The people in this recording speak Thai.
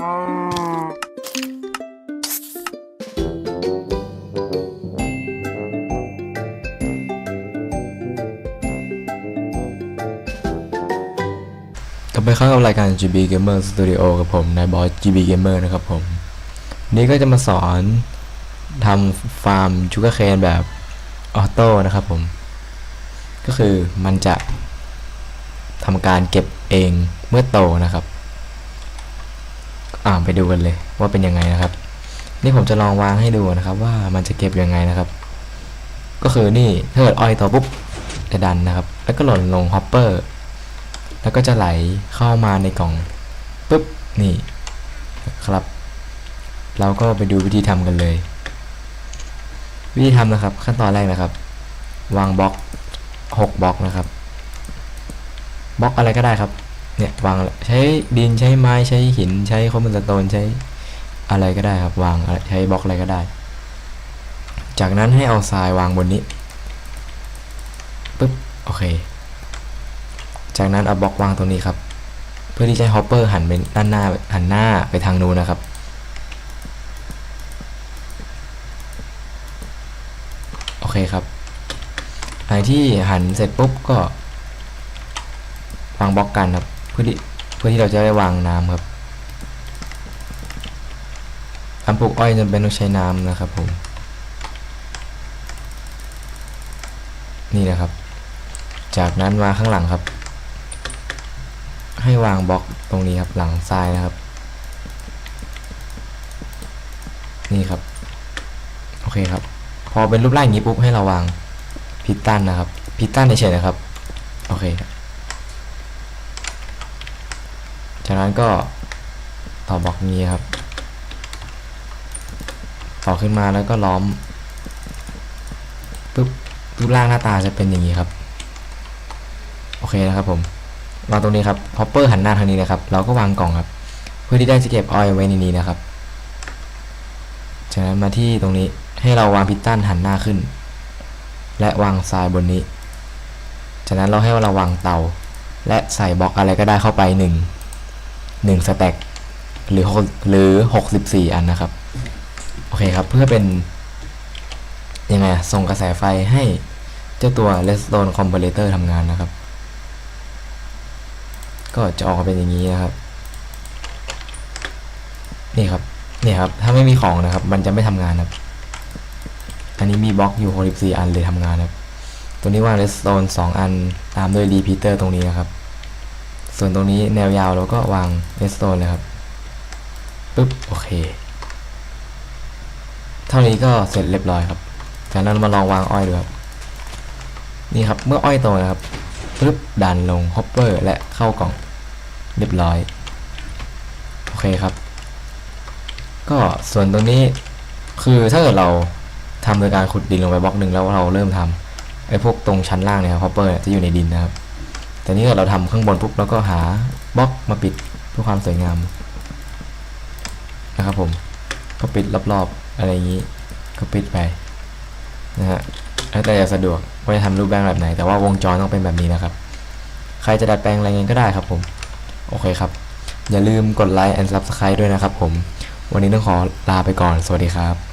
กลับไปเข้ากับรายการ GB Gamer Studio กับผมนายบอส GB Gamer นะครับผม นี่ก็จะมาสอนทำฟาร์มชูการ์เคนแบบออโต้นะครับผม ก็คือมันจะทำการเก็บเองเมื่อโตนะครับ่าไปดูกันเลย ว่าเป็นยังไงนะครับ นี่ผมจะลองวางให้ดูนะครับ ว่ามันจะเก็บยังไงนะครับ ก็คือนี่ถ้าเกิดอ้อยโตปุ๊บจะดันนะครับ แล้วก็หล่นลงฮอปเปอร์แล้วก็จะไหลเข้ามาในกล่องปุ๊บนี่ครับ เราก็ไปดูวิธีทำกันเลย วิธีทำนะครับ ขั้นตอนแรกนะครับ วางบล็อกหกบล็อกนะครับบล็อกอะไรก็ได้ครับ เนี่ยวางใช้ดินใช้ไม้ใช้หินใช้คอมมอนสโตนใช้อะไรก็ได้ครับ วางอะไรใช้บล็อกอะไรก็ได้ จากนั้นให้เอาทรายวางบนนี้ปุ๊บโอเค จากนั้นเอาบล็อกวางตรงนี้ครับ เพื่อที่จะฮอปเปอร์หันไปด้านหน้าหันหน้าไปทางนู้นนะครับโอเคครับไอที่หันเสร็จปุ๊บก็วางบล็อกกันครับ พื่อที่เพื่อที่เราจะได้วางน้ำครับการปลูกอ้อยจำเป็นต้องใช้น้ำนะครับผมนี่นะครับ จากนั้นมาข้างหลังครับ ให้วางบล็อกตรงนี้ครับหลังซ้ายนะครับ นี่ครับ โอเคครับ พอเป็นรูปร่างอย่างนี้ปุ๊บให้เราวางพิตตันนะครับพิตตันเฉยๆนะครับ โอเคครับ จากนั้นก็ต่อบล็อกนี้ครับ ต่อขึ้นมาแล้วก็ล้อมปุ๊บรูปร่างหน้าตาจะเป็นอย่างนี้ครับ โอเคนะครับผมวาตรงนี้ครับฮอปเปอร์หันหน้าทางนี้นะครับ เราก็วางกล่องครับ เพื่อที่ได้จะเก็บออยล์ไว้ในนี้นะครับ จากนั้นมาที่ตรงนี้ให้เราวางพิตตันหันหน้าขึ้น และวางทรายบนนี้ จากนั้นเราให้เราวางเตา และใส่บล็อกอะไรก็ได้เข้าไปหนึ่ง หนึ่งสแต็กหรือหกหรือหกสิบสี่อันนะครับ โอเคครับ เพื่อเป็นยังไงส่งกระแสไฟให้เจ้าตัว Redstone Comparator ทำงานนะครับ ก็จะออกมาเป็นอย่างนี้นะครับ นี่ครับนี่ครับ ถ้าไม่มีของนะครับ มันจะไม่ทำงานครับอันนี้มีบล็อกอยู่ 64 อันเลยทำงานครับ ตัวนี้วาง redstone 2 อันตามด้วย repeater ตรงนี้นะครับ ส่วนตรงนี้แนวยาวเราก็วาง redstone เลยครับปึ๊บโอเค เท่านี้ก็เสร็จเรียบร้อยครับ จากนั้นมาลองวางอ้อยดูครับนี่ครับเมื่ออ้อยโตนะครับปึ๊บดันลงฮอปเปอร์และเข้ากล่องเรียบร้อย โอเคครับ ก็ส่วนตรงนี้คือถ้าเกิดเราทำโดยการขุดดินลงไปบล็อกหนึ่งแล้วเราเริ่มทำไอ้พวกตรงชั้นล่างเนี่ยฮอปเปอร์จะอยู่ในดินนะครับ แต่นี่เราทำข้างบนปุ๊บแล้วก็หาบล็อกมาปิดเพื่อความสวยงามนะครับผมก็ปิดรอบๆอะไรอย่างนี้ก็ปิดไปนะฮะแล้วแต่จะสะดวกว่าจะทำรูปแบบแบบไหน แต่ว่าวงจรต้องเป็นแบบนี้นะครับ ใครจะดัดแปลงอะไรเงี้ยก็ได้ครับผม โอเคครับ อย่าลืมกดไลค์ and subscribe ด้วยนะครับผม วันนี้ต้องขอลาไปก่อน สวัสดีครับ